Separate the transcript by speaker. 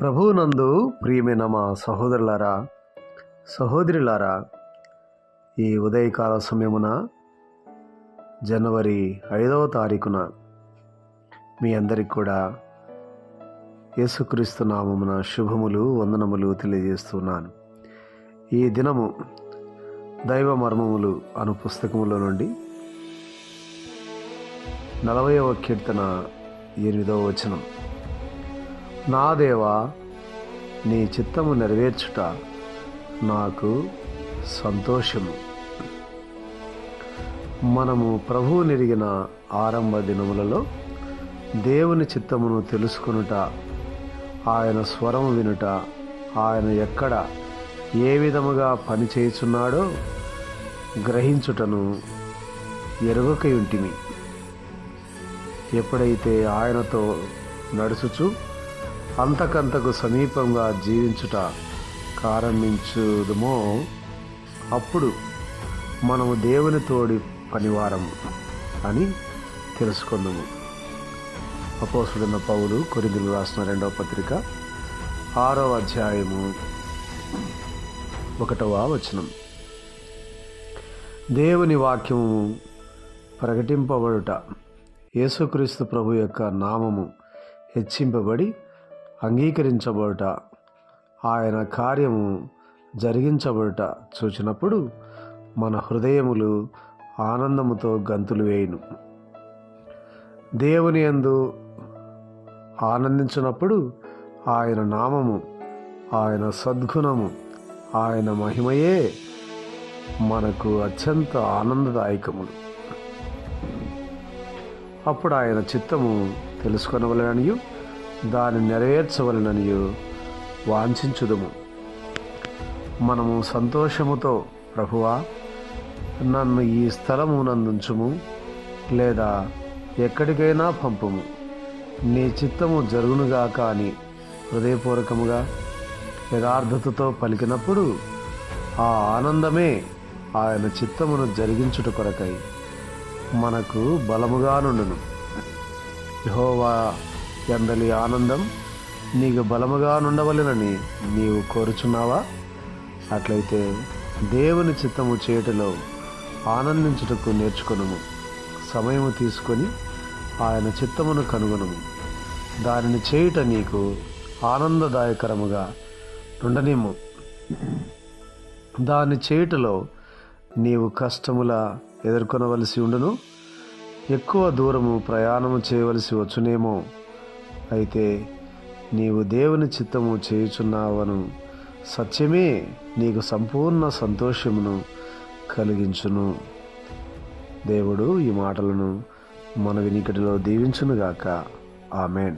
Speaker 1: ప్రభువునందు ప్రియమైన మా సహోదరులారా సహోదరులారా ఈ ఉదయకాల సమయమున జనవరి ఐదవ తారీఖున మీ అందరికి కూడా యేసుక్రీస్తు నామమున శుభములు వందనములు తెలియజేస్తున్నాను ఈ దినము దైవ మర్మములు అను పుస్తకములో నుండి నలభైవ కీర్తన ఎనిమిదవ వచనం. నా దేవా నీ చిత్తము నెరవేర్చుట నాకు సంతోషము. మనము ప్రభువు నెరిగిన ఆరంభ దినములలో దేవుని చిత్తమును తెలుసుకొనుట ఆయన స్వరము వినుట ఆయన ఎక్కడ ఏ విధముగా పనిచేయుచున్నాడో గ్రహించుటను ఎరుగకయుంటిమి. ఎప్పుడైతే ఆయనతో నడుచుచు అంతకంతకు సమీపంగా జీవించుట ప్రారంభించుదమో అప్పుడు మనము దేవుని తోడి పనివారము అని తెలుసుకుందాము. అపోసుడున్న పౌలు కొరిందులు రాసిన రెండవ పత్రిక ఆరవ అధ్యాయము ఒకటవ వచనం. దేవుని వాక్యము ప్రకటింపబడుట యేసుక్రీస్తు ప్రభు యొక్క నామము హెచ్చింపబడి అంగీకరించబడుట ఆయన కార్యము జరిగించబడుట చూచినప్పుడు మన హృదయములు ఆనందముతో గంతులు వేయును. దేవుని యందు ఆనందించినప్పుడు ఆయన నామము ఆయన సద్గుణము ఆయన మహిమయే మనకు అత్యంత ఆనందదాయకములు అప్పుడు ఆయన చిత్తము తెలుసుకొనవలననియు దాన్ని నెరవేర్చవలననియు వాంఛించుదము. మనము సంతోషముతో ప్రభువా నన్ను ఈ స్థలము నందుంచుము లేదా ఎక్కడికైనా పంపుము. నీ చిత్తము జరుగునుగా కానీ హృదయపూర్వకముగా యథార్థతతో పలికినప్పుడు ఆ ఆనందమే ఆయన చిత్తమును జరిగించుట కొరకై మనకు బలముగా నుండును యహోవా ఎందలి ఆనందం? నీకు బలముగా నుండవలెనని నీవు కోరుచున్నావా? అట్లయితే దేవుని చిత్తము చేయుటలో ఆనందించుటకు నేర్చుకునము. సమయము తీసుకొని ఆయన చిత్తమును కనుగొనుము. దానిని చేయుట నీకు ఆనందదాయకరముగా ఉండనేమో దాన్ని చేయుటలో నీవు కష్టముల ఎదుర్కొనవలసి ఉండును. ఎక్కువ దూరము ప్రయాణము చేయవలసి వచ్చునేమో. అయితే నీవు దేవుని చిత్తము చేయుచున్నావను. సత్యమే నీకు సంపూర్ణ సంతోషమును కలిగించును. దేవుడు ఈ మాటలను మన వినికిడిలో దీవించునుగాక. ఆమెన్.